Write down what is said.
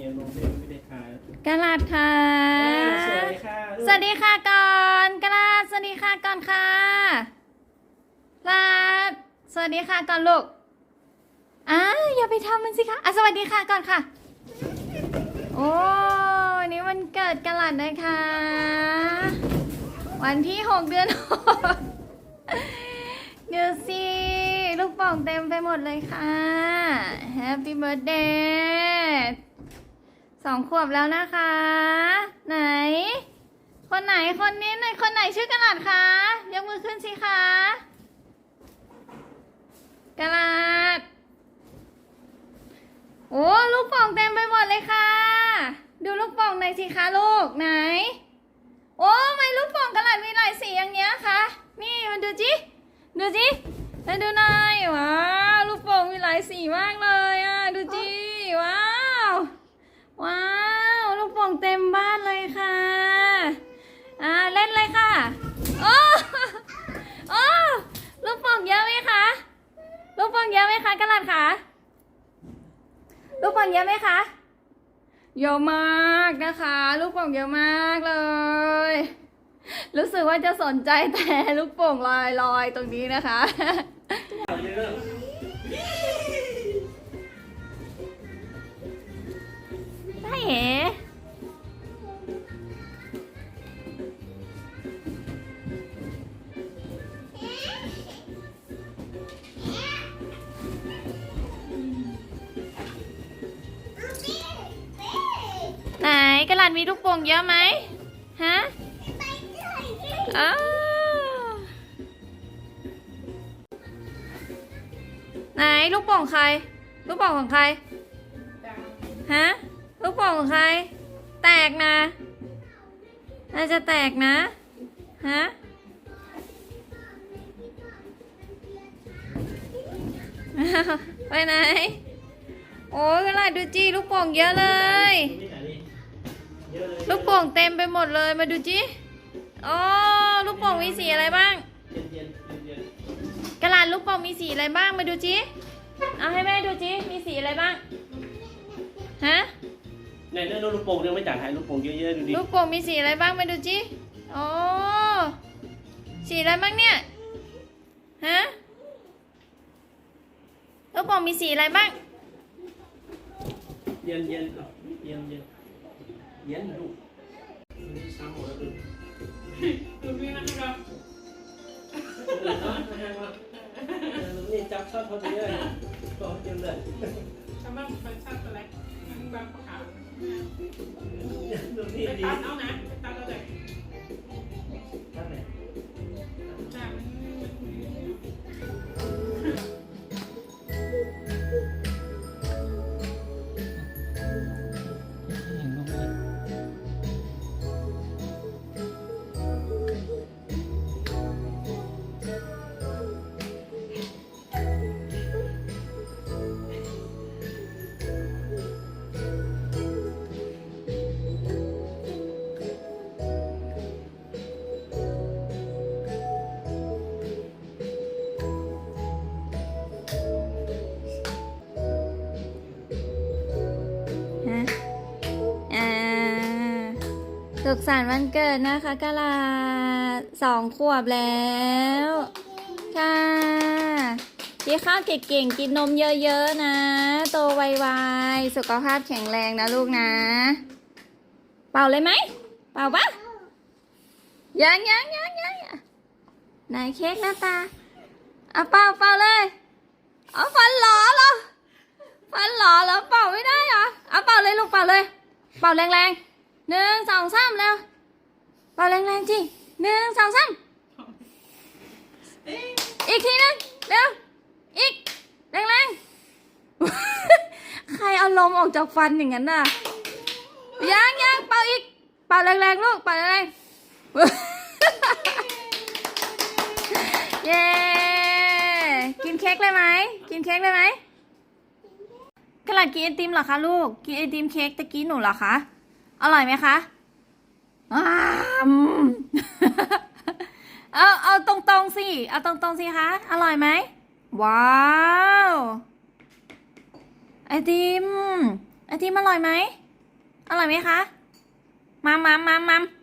นี่ลงไม่ไม่ได้ถ่ายกระลาดค่ะ สวัสดีค่ะลูกสวัสดีค่ะก่อนกระลาดสวัสดีค่ะก่อนค่ะลาดสวัสดีค่ะก่อนลูกอ้าอย่าไปทำมันสิคะอะสวัสดีค่ะก่อนค่ะ โอ้วันนี้วันเกิดกระลาดนะคะ วันที่หกเดือนหกดูสิลูกโป่องเต็มไปหมดเลยค่ะ Happy Birthday ส องขวบแล้วนะคะ ไหน คนไหนคนนี้ไหนคนไหนชื่อกระดาษคะยกมือขึ้นสิคะกระดาษโอ้ลูกโป่องเต็มไปหมดเลยค่ะ ดูลูกโป่องหน่อยสิคะลูกไหน โอ้ไม่ลูกโป่องกระดาษมีหลายสีอย่างเงี้ยคะนี่มาดูจิดูจิมาดูหน่อยว้าวลูกโป่งมีหลายสีมากเลยอะดูจิ เยอะไหมคะกระลัดคะลูกโป่งเยอะไหมคะเยอะมากนะคะ ลูกโป่งเยอะมากเลย รู้สึกว่าจะสนใจแต่ลูกโป่งลอยลอยตรงนี้นะคะ กระดมีลูกโป่งเยอะไหมฮะอ้าไหนลูกโป่งใคร ลูกโป่งของใคร ฮะ ลูกโป่งของใคร แตกนะน่าจะแตกนะ ฮะไปไหน โอ้ยกระไรดูจีลูกโป่งเยอะเลย ลยลูกโป่งเต็มไปหมดเลยมาดูจีอ๋อลูกโป่งมีสีอะไรบ้างเย็นเย็นเย็นกระดาษลูกโป่งมีสีอะไรบ้างมาดูจีเอาให้แม่ดูจีมีสีอะไรบ้างฮะในเรื่องลูกโป่งยังไม่จัดให้ลูกโป่งเยอะๆดูดิลูกโป่งมีสีอะไรบ้างมาดูจิโอ้สีอะไรบ้างเนี่ยฮะลูกโป่งมีสีอะไรบ้างเย็นเย็นเย็นเย็น เย็นลูกนี่ช้ำหมดแล้วดูดูนี่นะครับนี่จับชอบเขาเยอะก็เยอะเลยชาวบ้านเป็นชาติตัวเล็กมันแบบขาวดูนี่ไปดีตัดเอานะไปตัดเอาเลย สุขสันต์วันเกิดนะคะกะลาสองขวบแล้ว ค่ะกินข้าวเก่งๆกินนมเยอะๆนะ โตไวๆสุขภาพแข็งแรงนะลูกนะ เป่าเลยไหม เป่าปะยังยังยังยังไหนเค้กหน้าตาเอาเป่าเป่าเลยเอาฟันหลอเหรอฟันหลอเหรอเป่าไม่ได้เหรอเอาเป่าเลยลูกเป่าเลย เป่าแรงๆ หนึ่งสองสามแล้วเป่าแรงๆจีหนึ่งสองสามอีกทีนึงเร็วอีกแรงๆ ใครเอาลมออกจากฟันอย่างนั้นน่ะยังยังเป่าอีกเป่าแรงๆลูกเป่าแรงๆเย้กินเค้กเลยไหมกินเค้กเลยไหมกระดาษกินไอติมเหรอคะลูกกินไอติมเค้กตะกี้หนูเหรอคะ อร่อยไหมคะอ้ามเอาเอาตรงๆสิ เอาตรงๆสิคะ อร่อยไหม ว้าว ไอติม ไอติมอร่อยไหม อร่อยไหมคะ มามามามาอ้า